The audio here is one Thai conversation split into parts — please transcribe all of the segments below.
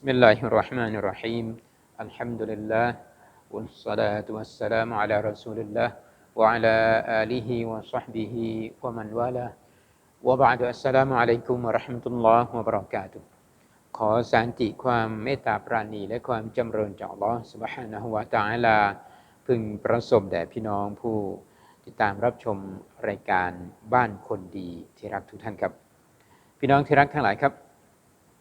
بسم الله الرحمن الرحيم الحمد لله والصلاة والسلام على رسول الله وعلى آله وصحبه ومن والاه وبعد السلام عليكم ورحمة الله وبركاته ขอสันติความเมตตาปราณีและความจำเริญจากอัลลอฮ์ سبحانه และ تعالى พึงประสบแด่พี่น้องผู้ติดตามรับชมรายการบ้านคนดีที่รักทุกท่านครับ พี่น้องที่รักทั้งหลายครับ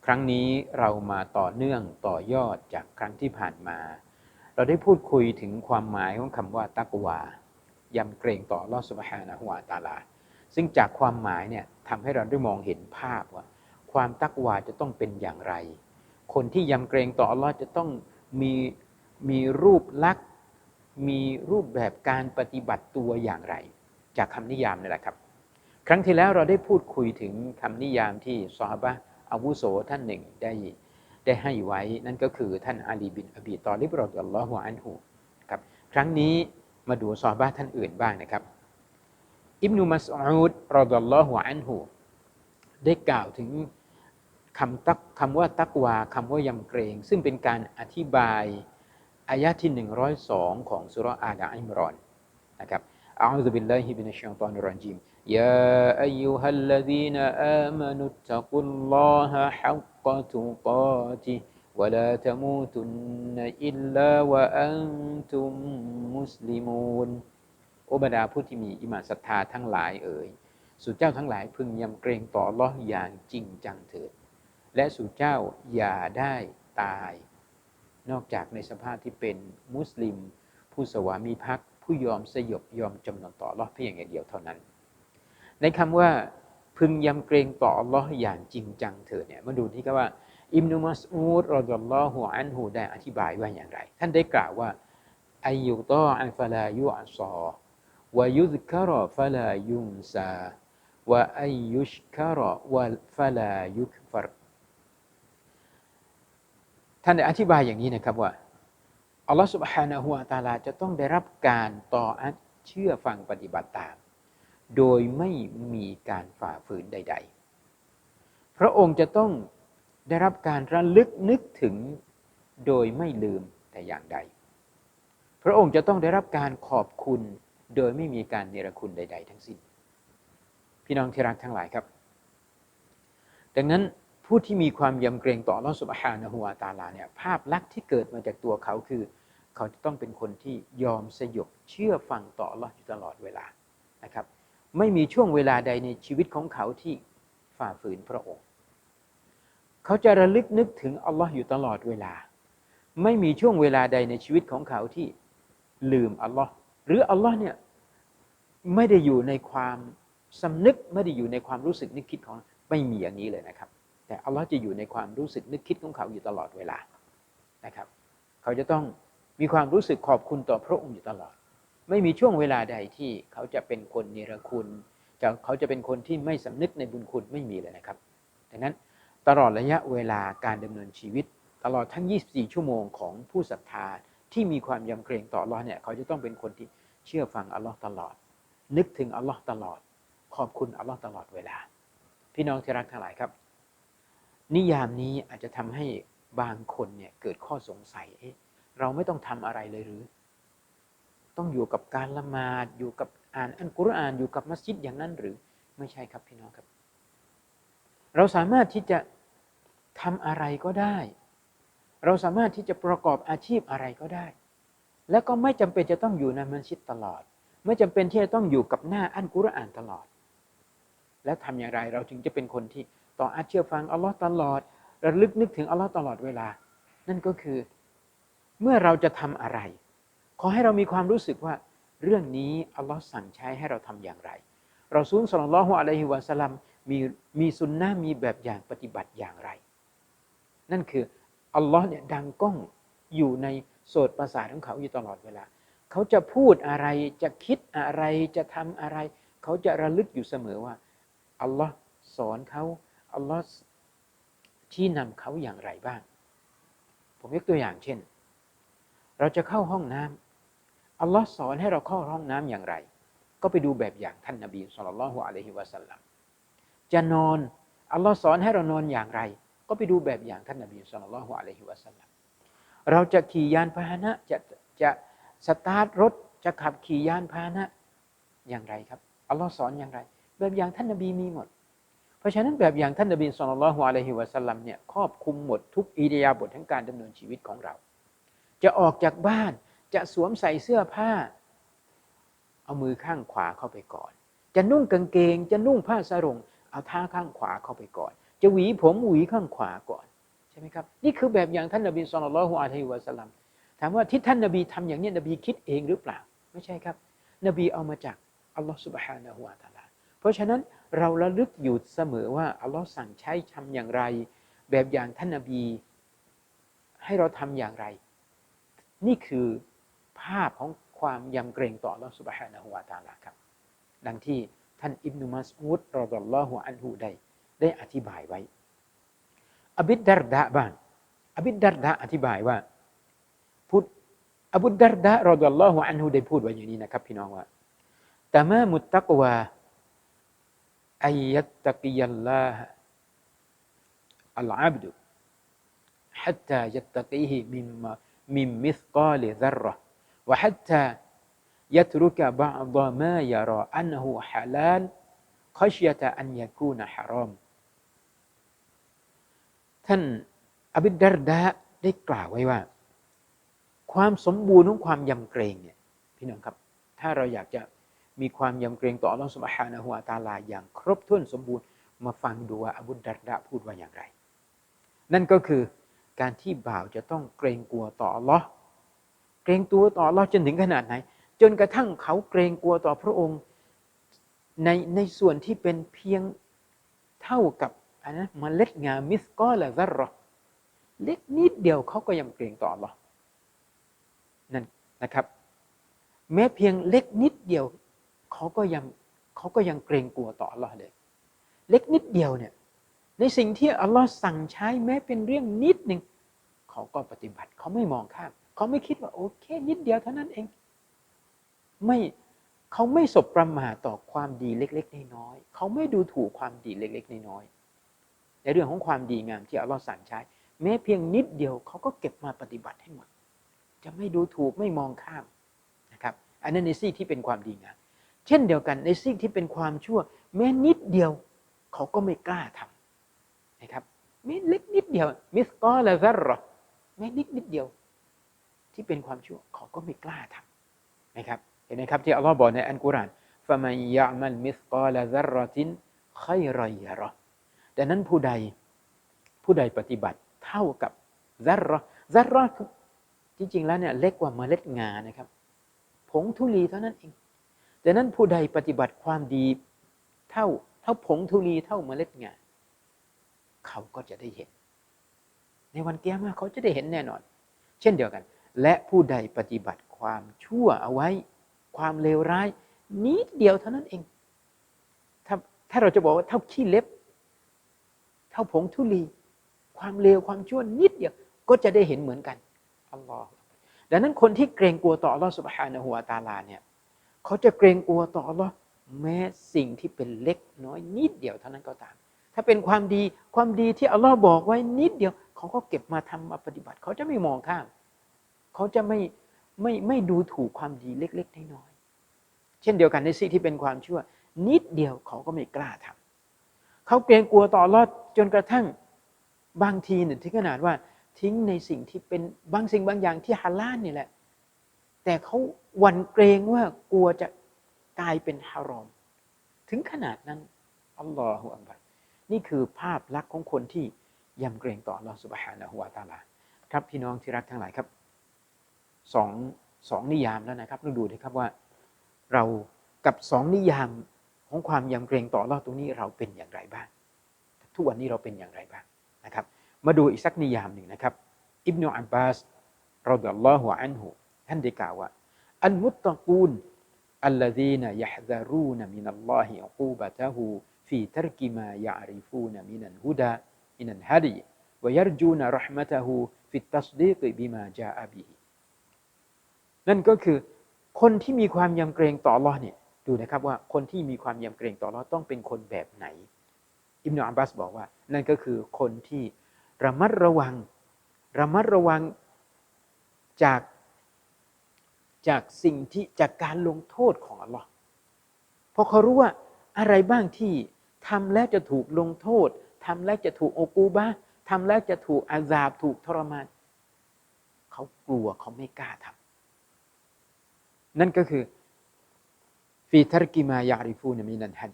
ครั้งนี้เรามาต่อเนื่องต่อยอดจากครั้งที่ผ่านมา เราได้พูดคุยถึงความหมายของคำว่าตักวายำเกรงต่อลอสุบฮานะฮวาตาลา ซึ่งจากความหมายเนี่ยทำให้เราได้มองเห็นภาพว่า ความตักวาจะต้องเป็นอย่างไร คนที่ยำเกรงต่ออัลลอฮ์จะต้องมีมีรูปลักษณ์มีรูปแบบการปฏิบัติตัวอย่างไร จากคำนิยามนี่แหละครับ ครั้งที่แล้วเราได้พูดคุยถึงคำนิยามที่ซอฮาบะ อาวุโสท่านหนึ่งได้ได้ให้ไว้นั่นก็คือท่านอาลีบินอบีตอลิบรอดัลลอฮุอันฮูครับครั้งนี้มาดูซอบะห์ท่านอื่นบ้างนะครับ อิบนุมัสอูดรอดัลลอฮุอันฮูได้กล่าวถึงคำตักคำว่าตักวาคำว่ายำเกรง ซึ่งเป็นการอธิบายอายะที่ 102 ของสุรอาดะอิมรอนนะครับอัลลอฮฺบิลลาฮิบินัชชัยฏอนรจีม يا أيها الذين آمنوا اتقوا الله حق تقاته ولا تموتن إلا وأنتم مسلمون โอบรรดาผู้ที่มีอิมานศรัทธาทั้งหลายเอ่ยสู่เจ้าทั้งหลายพึงยำเกรงต่อลออย่างจริงจังเถิด และสู่เจ้าอย่าได้ตาย นอกจากในสภาพที่เป็นมุสลิม ผู้สวามีภักดิ์ผู้ยอมสยบยอมจำนนต่อลอเพียงอย่างเดียวเท่านั้น ในคำว่าพึงยำเกรงต่ออัลลอฮ์อย่างจริงจังเถิดเนี่ยมาดูที่ก็ว่า อิมนุมัสอูดรอดัลลอฮุอันฮูได้อธิบายว่าอย่างไร ท่านได้กล่าวว่าอายุตออันฟลายุอัซอวายุซคารฟลายุมซาวะอายุชคารวะฟลายุคฟรท่านได้อธิบายอย่างนี้นะครับว่าอัลลอฮฺ سبحانه และ تعالى จะต้องได้รับการต่ออัดเชื่อฟังปฏิบัติตาม โดยไม่มีการฝ่าฝืนใด ๆ พระองค์จะต้องได้รับการระลึกนึกถึงโดยไม่ลืมแต่อย่างใด พระองค์จะต้องได้รับการขอบคุณโดยไม่มีการเนรคุณใด ๆ ทั้งสิ้น พี่น้องที่รักทั้งหลายครับ ดังนั้นผู้ที่มีความยำเกรงต่อลอสุบฮานะฮูวาตาลาเนี่ยภาพลักษณ์ที่เกิดมาจากตัวเขาคือ เขาจะต้องเป็นคนที่ยอมสยบเชื่อฟังต่อลออยู่ตลอดเวลานะครับ ไม่มีช่วงเวลาใดในชีวิตของเขาที่ฝ่าฝืนพระองค์ เขาจะระลึกนึกถึงอัลลอฮ์อยู่ตลอดเวลา ไม่มีช่วงเวลาใดในชีวิตของเขาที่ลืมอัลลอฮ์หรืออัลลอฮ์เนี่ยไม่ได้อยู่ในความสำนึกไม่ได้อยู่ในความรู้สึกนึกคิดของไม่มีอย่างนี้เลยนะครับ แต่อัลลอฮ์จะอยู่ในความรู้สึกนึกคิดของเขาอยู่ตลอดเวลานะครับ เขาจะต้องมีความรู้สึกขอบคุณต่อพระองค์อยู่ตลอด ไม่มีช่วงเวลาใดที่เขาจะเป็นคนเนรคุณจะเขาจะเป็นคนที่ไม่สำนึกในบุญคุณไม่มีเลยนะครับ ดังนั้นตลอดระยะเวลาการดำเนินชีวิต ตลอดทั้ง 24 ชั่วโมงของผู้ศรัทธาที่มีความยำเกรงต่ออัลลอฮ์เนี่ยเขาจะต้องเป็นคนที่เชื่อฟังอัลลอฮ์ตลอด นึกถึงอัลลอฮ์ตลอด ขอบคุณอัลลอฮ์ตลอดเวลา พี่น้องที่รักทั้งหลายครับ นิยามนี้อาจจะทำให้บางคนเนี่ยเกิดข้อสงสัยเเราไม่ต้องทำอะไรเลยหรือ ต้องอยู่กับการละหมาดอยู่กับอ่านอัลกุรอานอยู่กับมัสยิดอย่างนั้นหรือไม่ใช่ครับพี่น้องครับ เราสามารถที่จะทำอะไรก็ได้ เราสามารถที่จะประกอบอาชีพอะไรก็ได้ และก็ไม่จำเป็นจะต้องอยู่ในมัสยิดตลอด ไม่จำเป็นที่จะต้องอยู่กับหน้าอัลกุรอานตลอด แล้วทำอย่างไรเราถึงจะเป็นคนที่ต่ออาเชื่อฟังอัลลอฮ์ตลอดระลึกนึกถึงอัลลอฮ์ตลอดเวลา นั่นก็คือเมื่อเราจะทำอะไร ขอให้เรามีความรู้สึกว่าเรื่องนี้อัลลอฮ์สั่งใช้ให้เราทำอย่างไรเราซูลสลลลอฮุอะลัยฮิวะสัลัมมีมีสุนนะมีแบบอย่างปฏิบัติอย่างไร นั่นคืออัลลอฮ์เนี่ยดังก้องอยู่ในโสดประสาทของเขาอยู่ตลอดเวลา เขาจะพูดอะไรจะคิดอะไรจะทำอะไร เขาจะระลึกอยู่เสมอว่าอัลลอฮ์สอนเขาอัลลอฮ์ชี้นำเขาอย่างไรบ้าง ผมยกตัวอย่างเช่น เราจะเข้าห้องน้ำ อัลลอฮ์สอนให้เราเข้าห้องน้ำอย่างไร ก็ไปดูแบบอย่างท่านนบีสุลต่านละฮ์อะลัยฮิวะสัลลัมจะนอนอัลลอฮ์สอนให้เรานอนอย่างไร ก็ไปดูแบบอย่างท่านนบีสุลต่านละฮ์อะลัยฮิวะสัลลัมเราจะขี่ยานพาหนะจะจะสตาร์ทรถจะขับขี่ยานพาหนะอย่างไรครับอัลลอฮ์สอนอย่างไร แบบอย่างท่านนบีมีหมด เพราะฉะนั้นแบบอย่างท่านนบีสุลต่านละฮ์อะลัยฮิวะสัลลัมเนี่ยครอบคลุมหมดทุกอิริยาบถทั้งการดำเนินชีวิตของเรา จะออกจากบ้าน จะสวมใส่เสื้อผ้า เอามือข้างขวาเข้าไปก่อน จะนุ่งกางเกง จะนุ่งผ้าสรงเอาท่าข้างขวาเข้าไปก่อน จะหวีผมหวีข้างขวาก่อนใช่ไหมครับ นี่คือแบบอย่างท่านนบีสุลต่านละฮ์อะลัยฮิวะสัลลัมถามว่าที่ท่านนบีทำอย่างนี้นบีคิดเองหรือเปล่า ไม่ใช่ครับ นบีเอามาจากอัลลอฮ์สุบฮานะฮุวาตาลาเพราะฉะนั้นเราระลึกอยู่เสมอว่าอัลลอฮ์สั่งใช้ทำอย่างไร แบบอย่างท่านนบี ให้เราทำอย่างไร นี่คือ ภาพของความยำเกรงต่ออัลลอฮ์ سبحانه และ تعالى ครับ ดังที่ท่านอิบนุมัสอุดรอดัลลอฮุอันฮูได้ได้อธิบายไว้ อบิดดารดะบ้างอบิดดารดะอธิบายว่าพูดอบุดดารดะรอดัลลอฮุอันฮูได้พูดไว้อย่างนี้นะครับพี่น้องว่าแต่มามุตตักวาอายัตตะกิยัลลาฮอัลอับดุ حتى يتقيه مما من مثقال ذرة وحتى يترك بعض ما يرى أنه حلال خشية أن يكون حرام ท่านอบิดดารดะได้กล่าวไว้ว่า ความสมบูรณ์ของความยำเกรงเนี่ยพี่น้องครับ ถ้าเราอยากจะมีความยำเกรงต่ออัลลอฮฺสุบฮานะฮุวาตาลาอย่างครบถ้วนสมบูรณ์มาฟังดูว่าอบุดดารดะพูดว่าอย่างไร นั่นก็คือการที่บ่าวจะต้องเกรงกลัวต่ออัลลอฮ์เก รงตัวต่ออัลลอฮ์จนถึงขนาดไหน จนกระทั่งเขาเกรงกลัวต่อพระองค์ ในในส่วนที่เป็นเพียงเท่ากับอันนะมเมล็ดงามิสกอละซัรรอเล็กนิดเดียวเขาก็ยังเกรงต่ออัลลอนั่นนะครับ แม้เพียงเล็กนิดเดียวเขาก็ยังเขาก็ยังเกรงกลัวต่ออัลลอเลยเล็กนิดเดียวเนี่ยในสิ่งที่อัลลอฮ์สั่งใช้แม้เป็นเรื่องนิดหนึ่งเขาก็ปฏิบัติเขาไม่มองข้าม เขาไม่คิดว่าโอเค นิดเดียวเท่านั้นเอง ไม่เขาไม่สบประมาทต่อความดีเล็ก ๆ น้อยๆเขาไม่ดูถูกความดีเล็ก ๆ น้อยๆในเรื่องของความดีงามที่อัลลอฮ์สั่งใช้ แม้เพียงนิดเดียวเขาก็เก็บมาปฏิบัติให้หมด จะไม่ดูถูกไม่มองข้ามนะครับ อันนั้นในสิ่งที่เป็นความดีงามเช่นเดียวกันในสิ่งที่เป็นความชั่ว แม้นิดเดียวเขาก็ไม่กล้าทำนะครับมิเล็กนิดเดียวมิสกอละซัรรอแม้นิดนิดเดียว ที่เป็นความชั่วเขาก็ไม่กล้าทำนะครับเห็นไหมครับที่อัลลอฮ์บอกในอันกุรอานฟะมันยะมันมิสกอละซัรรตินไครอยรอดังนั้นผู้ใดผู้ใดปฏิบัติเท่ากับซัรรอซัรรอคือจริง ๆ แล้วเนี่ยเล็กกว่าเมล็ดงานะครับ ผงทุลีเท่านั้นเองดังนั้นผู้ใดปฏิบัติความดีเท่าเท่าผงทุลีเท่าเมล็ดงาเขาก็จะได้เห็น ในวันเกียร์มาเขาจะได้เห็นแน่นอน เช่นเดียวกัน และผู้ใดปฏิบัติความชั่วเอาไว้ ความเลวร้าย นิดเดียวเท่านั้นเองถ้าถ้าเราจะบอกว่าเท่าขี้เล็บ เท่าผงทุลี ความเลวความชั่วนิดเดียว ก็จะได้เห็นเหมือนกันอัลลอฮ์ดังนั้นคนที่เกรงกลัวต่ออัลลอฮ์สุบฮานะฮูวาตาลาเนี่ยเขาจะเกรงกลัวต่ออัลลอฮ์แม้สิ่งที่เป็นเล็กน้อยนิดเดียวเท่านั้นก็ตาม ถ้าเป็นความดีความดีที่อัลลอฮ์บอกไว้นิดเดียว เขาก็เก็บมาทำมาปฏิบัติ เขาจะไม่มองข้าม เขาจะไม่ไม่ไม่ดูถูกความดีเล็กๆน้อยๆเช่นเดียวกันในสิ่งที่เป็นความชั่ว นิดเดียวเขาก็ไม่กล้าทำเขาเกรงกลัวต่ออัลลอฮ์จนกระทั่งบางทีเนี่ยถึงขนาดว่าทิ้งในสิ่งที่เป็นบางสิ่งบางอย่างที่ฮาลาลนี่แหละ แต่เขาหวั่นเกรงว่ากลัวจะกลายเป็นฮารอม ถึงขนาดนั้นอัลลอฮฺอัลบารนี่คือภาพลักษณ์ของคนที่ยำเกรงต่ออัลลอฮฺสุบฮานะฮุวาตาลา ครับพี่น้องที่รักทั้งหลายครับ สองสองนิยามแล้วนะครับเราดูนะครับว่าเรากับสองนิยามของความยำเกรงต่อรอดตรงนี้เราเป็นอย่างไรบ้าง ทุกวันนี้เราเป็นอย่างไรบ้างนะครับ มาดูอีกสักนิยามหนึ่งนะครับ อิบนออับบาสรดิยัลลอฮุอันหุท่านได้กล่าวว่า อันมุตตะกูนอัลลดีนยะฮดารูนมินัลลอฮิอักูบะตะฮูฟีทรกิมายะริฟูนมินันฮุดามินันฮาดีวยรจูนรห์มะตะฮูฟิตัสดีกบิมาจาอบีฮิ นั่นก็คือคนที่มีความยำเกรงต่อ Allah เนี่ยดูนะครับว่าคนที่มีความยำเกรงต่อ Allah ต้องเป็นคนแบบไหน อิบนาอับบาสบอกว่า นั่นก็คือคนที่ระมัดระวัง ระมัดระวังจากจากสิ่งที่จากการลงโทษของอัลลอฮ์เพราะเขารู้ว่าอะไรบ้างที่ทำแล้วจะถูกลงโทษทำแล้วจะถูกโอกูบะทำแล้วจะถูกอาซาบถูกทรมาน เขากลัวเขาไม่กล้าทำ นั่นก็คือฟีทารกิมายาริฟูนมินันฮัน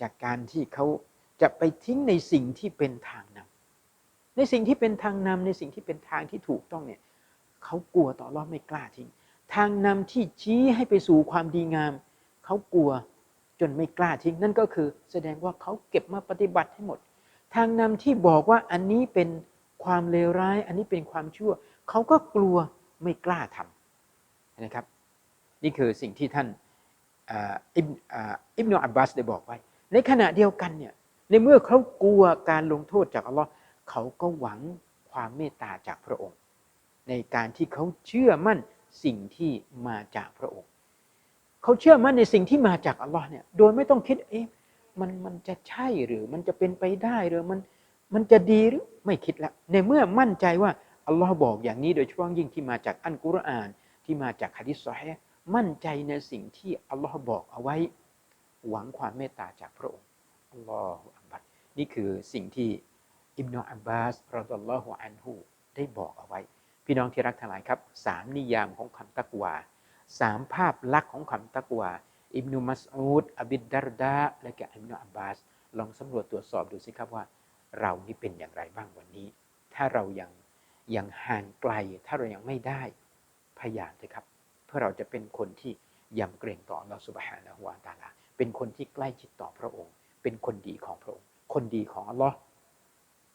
จากการที่เขาจะไปทิ้งในสิ่งที่เป็นทางนำในสิ่งที่เป็นทางนำในสิ่งที่เป็นทางที่ถูกต้องเนี่ยเขากลัวต่อรอบไม่กล้าทิ้ง ทางนำที่ชี้ให้ไปสู่ความดีงาม เขากลัวจนไม่กล้าทิ้ง นั่นก็คือแสดงว่าเขาเก็บมาปฏิบัติให้หมด ทางนำที่บอกว่าอันนี้เป็นความเลวร้าย อันนี้เป็นความชั่ว เขาก็กลัวไม่กล้าทำนะครับ นี่คือสิ่งที่ท่านอิบอิบนาอับบาสได้บอกไว้ ในขณะเดียวกันเนี่ยในเมื่อเขากลัวการลงโทษจากอัลลอฮ์เขาก็หวังความเมตตาจากพระองค์ ในการที่เขาเชื่อมั่นสิ่งที่มาจากพระองค์ เขาเชื่อมั่นในสิ่งที่มาจากอัลลอฮ์เนี่ยโดยไม่ต้องคิดเอ๊ะมันมันจะใช่หรือมันจะเป็นไปได้หรือมันมันจะดีหรือไม่คิดล้วในเมื่อมั่นใจว่าอัลลอฮ์บอกอย่างนี้โดยเฉพาะยิ่งที่มาจากอันกุรอานที่มาจากฮะดิษซอฮี มั่นใจในสิ่งที่อัลลอฮ์บอกเอาไว้ หวังความเมตตาจากพระองค์อัลลอฮฺอัลบัดนี่คือสิ่งที่อิบนาอับบาสรอดัลลอฮฺอันฮูได้บอกเอาไว้ พี่น้องที่รักทั้งหลายครับสามนิยามของคำตักวาสามภาพลักษณ์ของคำตักวาอิบนุมัสอูดอบิดดารดาและก็อิบนาอับบาส ลองสำรวจตรวจสอบดูสิครับว่า เรานี่เป็นอย่างไรบ้างวันนี้ ถ้าเรายังยังห่างไกล ถ้าเรายังไม่ได้ พยายามเลยครับ พื่อเราจะเป็นคนที่ยำเกรงต่อเราสุบฮานะฮวาตาลา เป็นคนที่ใกล้ชิดต่อพระองค์ เป็นคนดีของพระองค์ คนดีของอัลลอฮ์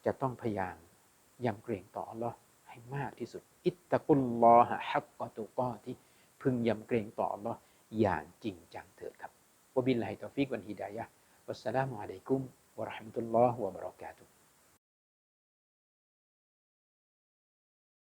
จะต้องพยายามยำเกรงต่ออัลลอฮ์ให้มากที่สุด อิตตะกุลลอฮะฮักกอตุกอที่พึงยำเกรงต่ออัลลอฮ์อย่างจริงจังเถิดครับวบิลลาฮิตอฟิกวันฮิดายะวัสสลามุอะลัยกุมวะราะห์มะตุลลอฮ์วะบะเราะกาตุ